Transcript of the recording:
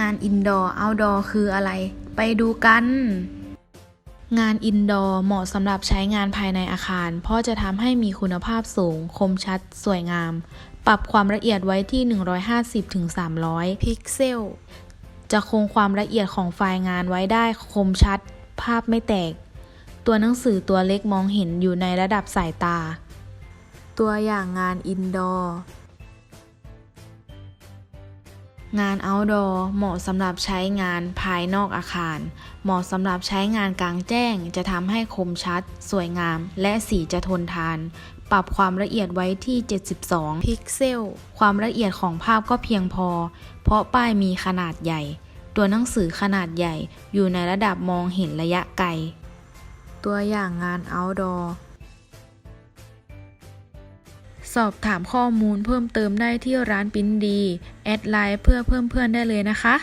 งานอินดอร์เอาดอร์คืออะไร ไปดูกัน งานอินดอร์เหมาะสำหรับใช้งานภายในอาคาร เพราะจะทำให้มีคุณภาพสูง คมชัด สวยงาม ปรับความละเอียดไว้ที่ 150-300 พิกเซล จะคงความละเอียดของไฟล์งานไว้ได้คมชัด ภาพไม่แตก ตัวหนังสือตัวเล็กมองเห็นอยู่ในระดับสายตา ตัวอย่างงานอินดอร์ งาน outdoor เหมาะสำหรับใช้งานภายนอกอาคาร เหมาะสำหรับใช้งานกลางแจ้ง จะทำให้คมชัด สวยงาม และสีจะทนทาน ปรับความละเอียดไว้ที่ 72 พิกเซล ความละเอียดของภาพก็เพียงพอ เพราะป้ายมีขนาดใหญ่ ตัวหนังสือขนาดใหญ่ อยู่ในระดับมองเห็นระยะไกล ตัวอย่างงาน outdoor สอบถามข้อมูลเพิ่มเติมได้ที่ร้านปิ้นดี แอดไลน์เพื่อเพิ่มเพื่อนได้เลยนะคะ